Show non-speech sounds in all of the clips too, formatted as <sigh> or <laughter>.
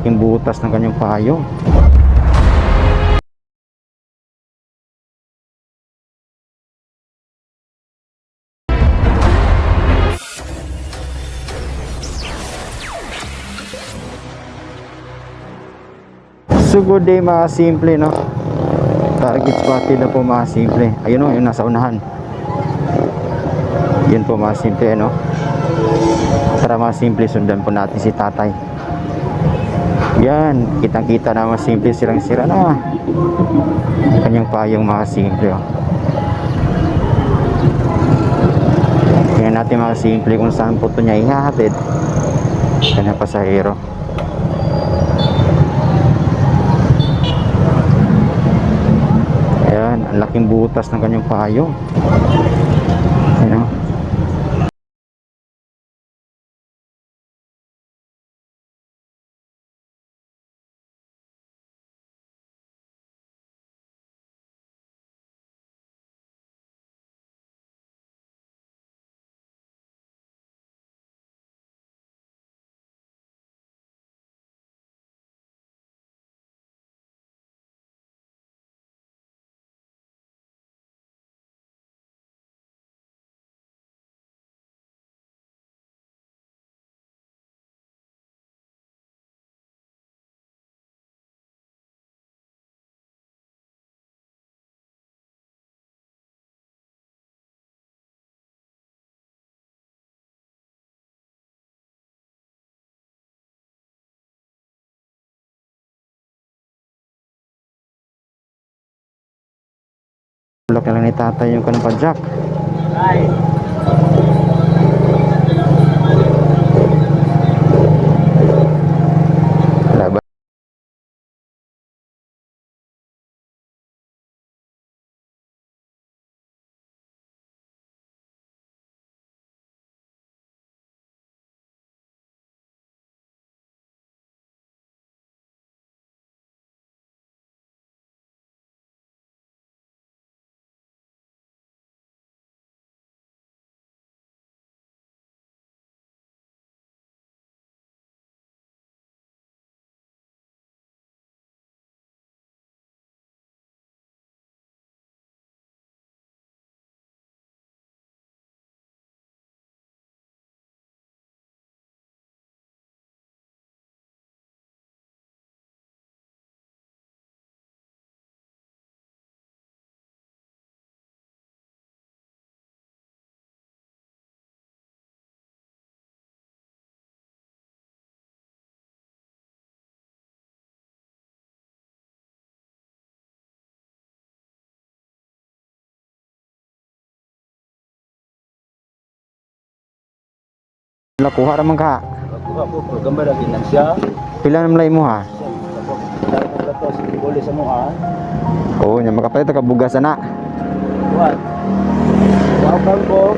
laking butas ng kanyang payong. So good day mga simple no? Target spotted na po mga simple. Ayun o yung nasa unahan. Yun po mga simple no? Tara mga simple sundan po natin si tatay Yan Kitang kita na mga simple silang sira na Kanyang payong mga simple oh. Tingnan natin mga simple kung saan po ito niya ihahatid Kanyang pasahero Ayan, ang laking butas ng kanyang payong. Bulak na lang ni tatay yung kanang Nakuha ra man ka. Buka po, gambar lagi nang siya. Pila na mo ha? Ko sa sa mga. Oo, nya makapalit ka bugas na. What? Kang ko.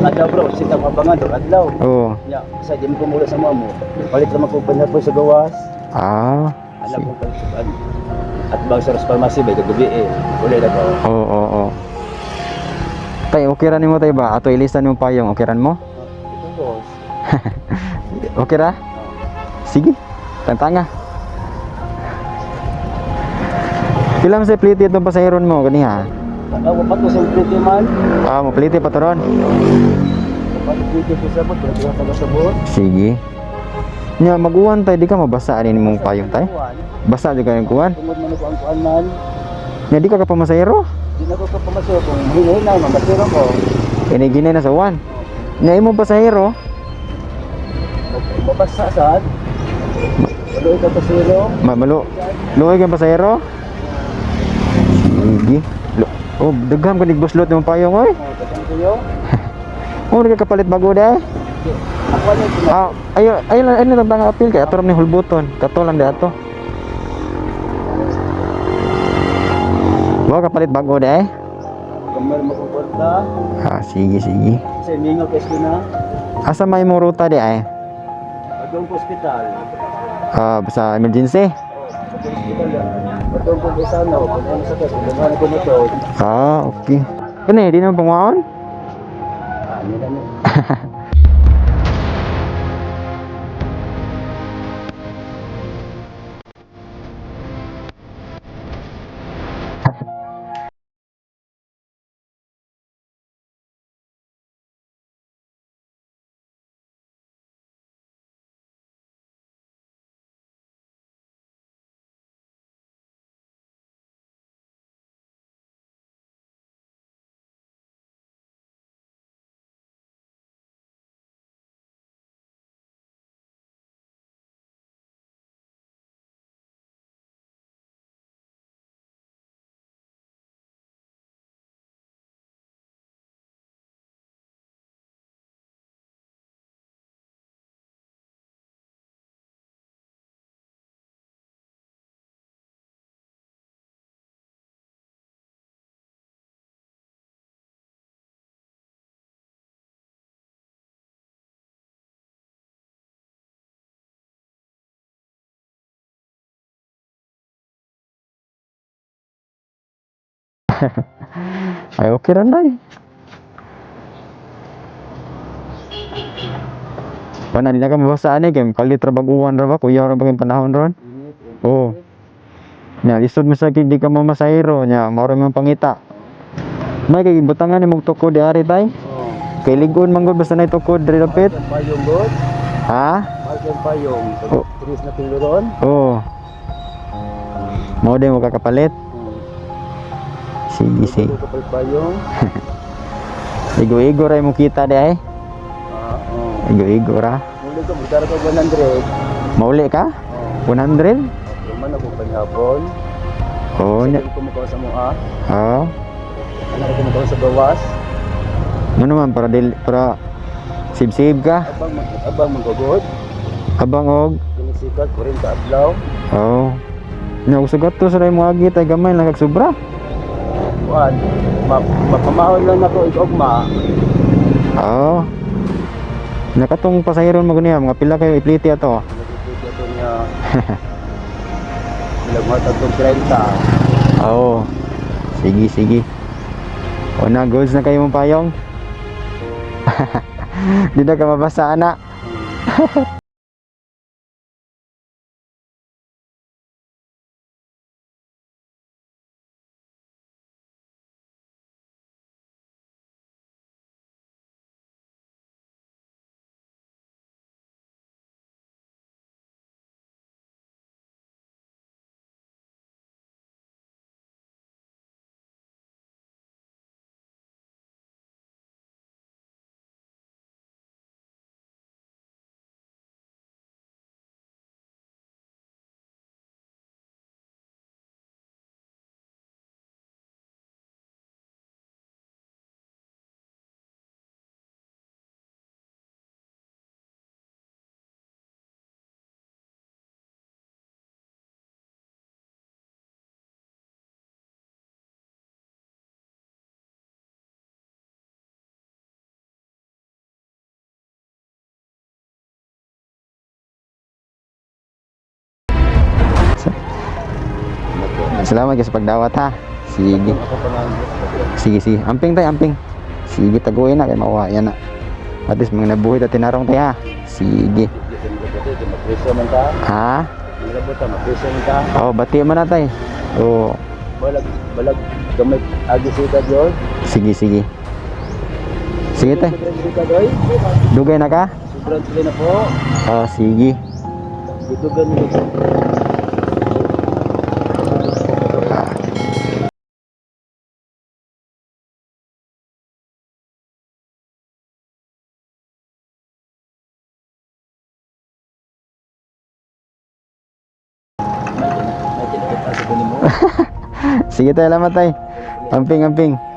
Adlaw bro, sita mabangan do adlaw. Oo. Ya, sa di mo mula sa mga mo. Palit ra ko bandar po sa gawas. Ah. Alam ko pag at bang sa pharmacy ba gabi eh. Uli na ko. Oo, oo, oo. Tay, okay ra nimo tay ba? Ato ilista nimo payong, okay ran mo? <laughs> Okay ra? Sige. Tantanga. Man sa pliti itong pasahiron mo kaniha? Ako pa ko sa pretty man. Ah, mo pliti pa to ron. Pa ko pretty ko sa bot, pero taga sa bot. Sige. Nya maguwan tay di ka mabasa ani mong payong tay. Basa di ka yung kuwan. Tungod man ko ang kuan man. Nya di ka ka pamasahero. Di na ko ka pamasyo kung hinay na mamasiro ko. Ini ginay na sa uwan. Nya imong pasahero, Mabasa sad. Ano ito pa siro? ma malo. Luoy kang pasahero. Sige. Lo- Oh, dagham ka nigbuslot ng payong oy. Oh, kuyo. <laughs> Oh, ka kapalit bago dai. Ako ano. Ah, ayo ayo lang ano tang apil kay ato ni hulbuton. Kato lang di ato. Wa kapalit bago dai. Kamar makuporta. Ah, sige sige. Sa mingo kesko na. Asa may mo ruta di ay? Adong ko ospital. Ah, sa emergency. Oh, sa ospital ya. Adong ko sa ano, sa kas, kung ko nito. Ah, okay. Kani di na pangwaon? Ano na ni. Ay, okay rin eh. Wala, di na kami basaan eh. Kaya kalit rabaguan ra ba? Kuya ra ba kayong panahon ron? Oo. Nya, lisod mo sa di ka mo masahiro. Nya, mauro mo pangita. May kay butangan ni mong tukod di ari tay. Oh. Kay ligon manggod basta na tukod diri dapit. Payong god. Ha? Yung payong. Oh. Na kilo ron. Oo. Mo din mo kakapalit. Sige, sige. <laughs> Igo-igo ra mo kita di ay. Ah, oh. Igo-igo ra. Muli ko, magdara ko 100. Mauli ka? Oh. 100? Luman ako panihapon. Oo. nya. Sige ko makaw sa mga. Oo. Ano ko makaw sa bawas. Ano naman para dil para sib-sib ka. Abang, mag, abang magagod. Abang og. Kinisikat, 40 adlaw. Oo. Nya usagat to sa mo agi tay gamay lang kag sobra. Kuan, ma mapamahon lang ako igugma. Oo. Nakatong pasahiron mo ganiya mga pila kayo ipliti ato. Nagtitip ito niya. <laughs> Bilang mga tagtong 30. Oo. Sige, sige. O na, goals na kayo mong payong. <laughs> Di na ka mabasa, anak. Salamat kayo sa pagdawat, ha. Sige. Sige, sige. Amping tayo, amping. Sige, taguin na. Kaya mawa, yan na. At least mga nabuhay at tinarong tayo, ha. Sige. Ha? Oo, bati mo na tayo. Oo. Balag, balag, gamay, agi sita yun. Sige, sige. Sige, tayo. Dugay na ka? Sobrang sila na po. Oo, sige. Dudugan mo ito. <laughs> Sige tayo, lamat tayo. Amping, amping.